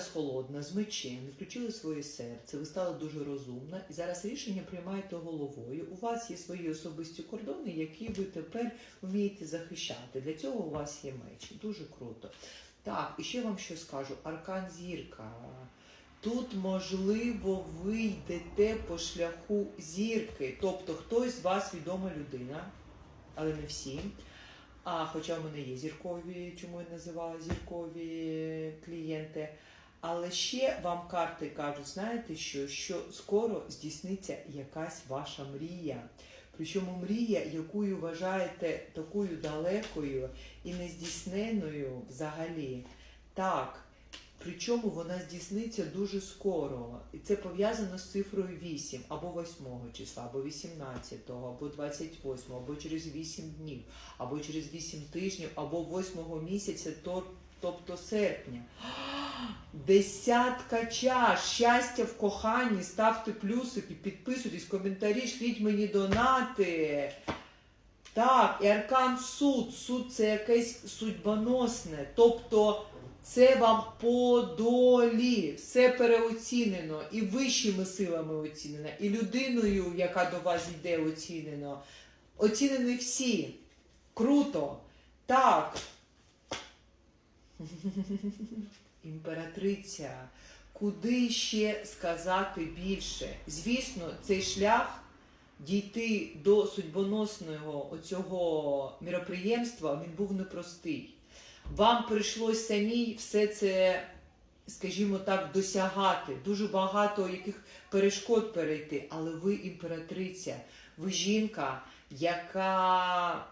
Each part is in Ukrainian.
зараз холодна, з мечем, відключили своє серце, ви стали дуже розумна, і зараз рішення приймаєте головою. У вас є свої особисті кордони, які ви тепер вмієте захищати. Для цього у вас є меч. Дуже круто. Так, і ще вам що скажу: Аркан зірка. Тут, можливо, ви йдете по шляху зірки. Тобто хтось з вас відома людина, але не всі. А хоча в мене є зіркові, чому я називала зіркові клієнти. Але ще вам карти кажуть, знаєте що, що скоро здійсниться якась ваша мрія. Причому мрія, яку вважаєте такою далекою і нездійсненою взагалі. Так, причому вона здійсниться дуже скоро. І це пов'язано з цифрою 8, або 8 числа, або 18, або 28, або через 8 днів, або через 8 тижнів, або 8 місяця, тобто серпня. Десятка чаш, щастя в коханні, ставте плюсики, підписуйтесь, коментарі, шліть мені донати. Так, і аркан суд. Суд це якесь судьбоносне. Тобто це вам по долі. Все переоцінено. І вищими силами оцінено, і людиною, яка до вас йде, оцінено. Оцінені всі. Круто. Так. Імператриця. Куди ще сказати більше? Звісно, цей шлях дійти до судьбоносного оцього міроприємства він був непростий. Вам прийшлось самій все це, скажімо так, досягати, дуже багато яких перешкод перейти, але ви імператриця, ви жінка, яка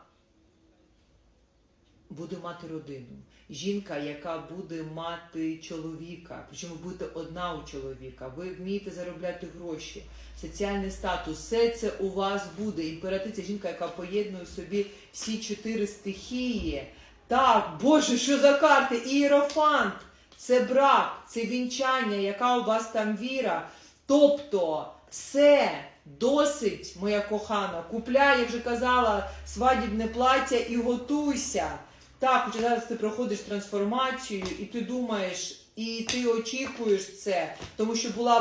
буде мати родину. Жінка, яка буде мати чоловіка, причому будете одна у чоловіка, ви вмієте заробляти гроші, соціальний статус, все це у вас буде. Імператриця жінка, яка поєднує собі всі чотири стихії. Так, Боже, що за карти? Ієрофант, це брак, це вінчання, яка у вас там віра. Тобто, все досить, моя кохана, купляй, я вже казала, свадібне плаття і готуйся. Так, хоча зараз ти проходиш трансформацію, і ти думаєш, і ти очікуєш це, тому що була